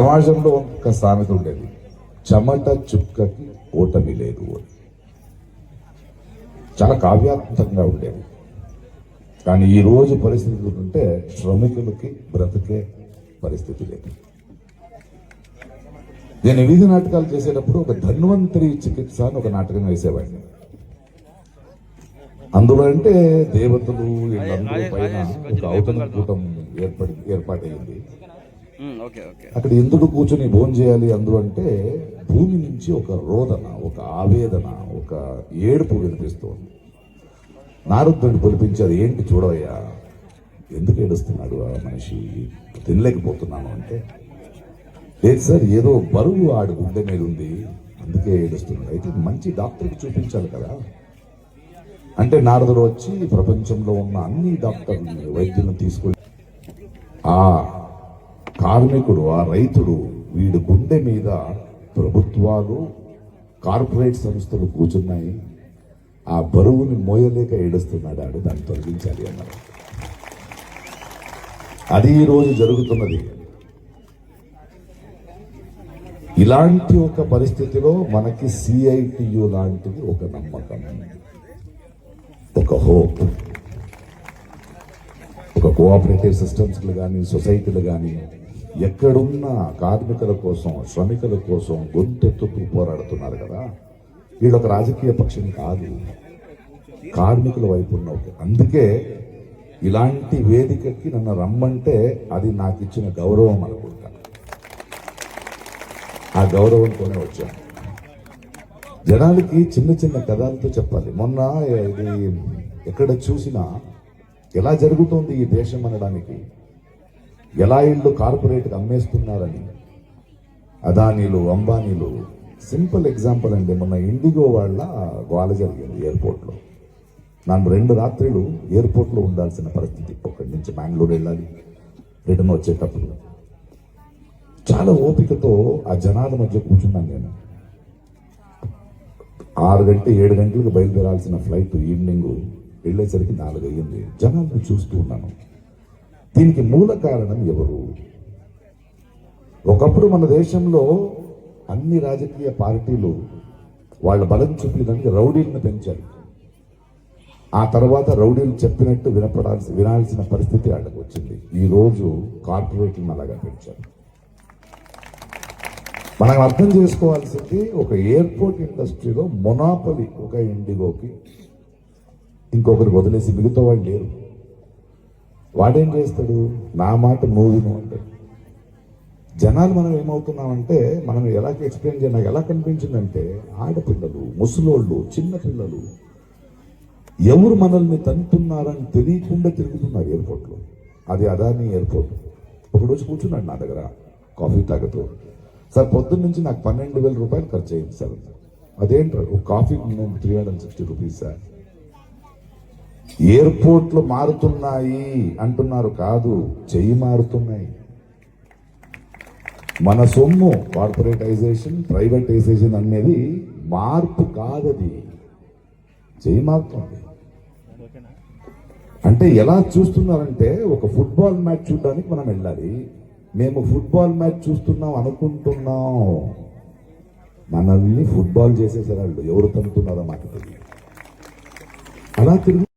సమాజంలో ఒక సామెత ఉండేది చెమట చుక్కకి ఓటమి లేదు అని. చాలా కావ్యాత్మకంగా ఉండేది. కానీ ఈ రోజు పరిస్థితులు ఉంటే శ్రమికులకి బ్రతికే పరిస్థితి లేదు. నేను వీధి నాటకాలు చేసేటప్పుడు ఒక ధన్వంతరి చికిత్స అని ఒక నాటకం వేసేవాడిని. అందులో అంటే దేవతలు వీళ్ళందరూ పైన ఒక ఔతన కూటం ఏర్పడి ఏర్పాటైంది అక్కడ ఎందుకు కూర్చొని భోజనం చేయాలి అందు అంటే భూమి నుంచి ఒక రోదన ఒక ఆవేదన ఒక ఏడుపు వినిపిస్తోంది. నారదుడిని పిలిపించారు ఏంటి చూడవయ్యా? ఎందుకు ఏడుస్తున్నాడు ఆ మనిషి? తినలేకపోతున్నాను అంటే? లేదు సార్ ఏదో బరువు ఆడు గుండె మీద ఉంది. అందుకే ఏడుస్తున్నాడు. అయితే మంచి డాక్టర్కి చూపించాలి కదా. అంటే నారదుడు వచ్చి ప్రపంచంలో ఉన్న అన్ని డాక్టర్ని వైద్యులను తీసుకొని ఆ కార్మికుడు ఆ రైతుడు వీడి గుండె మీద ప్రభుత్వాలు కార్పొరేట్ సంస్థలు కూర్చున్నాయి. ఆ బరువుని మోయలేక ఏడుస్తున్నాడు ఆడు దాన్ని తొలగించాలి అన్నారు. అది ఈరోజు జరుగుతున్నది. ఇలాంటి ఒక పరిస్థితిలో మనకి సిఐటియు లాంటిది ఒక నమ్మకం ఒక హోప్ ఒక కోఆపరేటివ్ సిస్టమ్స్లు కానీ సొసైటీలు కానీ ఎక్కడున్న కార్మికుల కోసం శ్రమికుల కోసం గొంతెత్తుతూ పోరాడుతున్నారు కదా. వీళ్ళు ఒక రాజకీయ పక్షం కాదు. కార్మికుల వైపు ఉన్న ఒక అందుకే ఇలాంటి వేదికకి నన్ను రమ్మంటే అది నాకు ఇచ్చిన గౌరవం అనుకుంటా. ఆ గౌరవంతోనే వచ్చాను. జనాలకి చిన్న చిన్న కథలతో చెప్పాలి. మొన్న ఇది ఎక్కడ చూసినా ఎలా జరుగుతోంది ఈ దేశం అనడానికి? ఎలా ఇళ్ళు కార్పొరేట్కి అమ్మేస్తున్నారని? అదానీలు అంబానీలు సింపుల్ ఎగ్జాంపుల్ అండి. మొన్న ఇండిగో వాళ్ళ గోల జరిగింది ఎయిర్పోర్ట్లో. నన్ను రెండు రాత్రులు ఎయిర్పోర్ట్లో ఉండాల్సిన పరిస్థితి. ఒకటి నుంచి బెంగళూరు వెళ్ళాలి రిటర్న్ వచ్చేటప్పుడు. చాలా ఓపికతో ఆ జనాల మధ్య కూర్చున్నాను నేను. ఆరు గంట ఏడు గంటలకు బయలుదేరాల్సిన ఫ్లైట్ ఈవినింగ్ వెళ్ళేసరికి నాలుగు అయ్యింది జనాలను చూస్తూ ఉన్నాను. దీనికి మూల కారణం ఎవరు? ఒకప్పుడు మన దేశంలో అన్ని రాజకీయ పార్టీలు వాళ్ళ బలం చూపించడానికి రౌడీలను పెంచారు. ఆ తర్వాత రౌడీలు చెప్పినట్టు వినపడాల్సి వినాల్సిన పరిస్థితి వాళ్ళకు వచ్చింది. ఈ రోజు కార్పొరేట్లను అలాగా పెంచారు. మనం అర్థం చేసుకోవాల్సింది ఒక ఎయిర్పోర్ట్ ఇండస్ట్రీలో మొనాపలి ఒక ఇండిగోకి ఇంకొకరికి వదిలేసి మిగతా వాళ్ళు లేరు. వాడేం చేస్తాడు? నా మాట మూవిను అంటాడు. జనాలు మనం ఏమవుతున్నామంటే మనం ఎలా ఎక్స్ప్లెయిన్ చేయాలి నాకు ఎలా కనిపించిందంటే ఆడపిల్లలు ముసలోళ్ళు చిన్నపిల్లలు ఎవరు మనల్ని తంతున్నారని తెలియకుండా తిరుగుతున్నారు ఎయిర్పోర్ట్లో. అది అదాని ఎయిర్పోర్ట్. ఒకరోజు కూర్చున్నాడు నా దగ్గర కాఫీ తాగుతూ. సార్ పొద్దున్న నుంచి నాకు పన్నెండు వేల రూపాయలు ఖర్చు అయింది సార్. అదేంటారు ఒక కాఫీ నేను three hundred sixty rupees sir. ఎయిర్పోర్ట్లు మారుతున్నాయి అంటున్నారు. కాదు చెయ్యి మారుతున్నాయి. మన సొమ్ము కార్పొరేటైజేషన్ ప్రైవేటైజేషన్ అనేది మార్పు కాదది. చెయ్యి మారుతుంది. అంటే ఎలా చూస్తున్నారంటే ఒక ఫుట్బాల్ మ్యాచ్ చూడడానికి మనం వెళ్ళాలి. మేము ఫుట్బాల్ మ్యాచ్ చూస్తున్నాం అనుకుంటున్నాం. మనల్ని ఫుట్బాల్ చేసేసారు వాళ్ళు? ఎవరు తంతున్నారో మాకు తెలియదు. అలా తిరుగు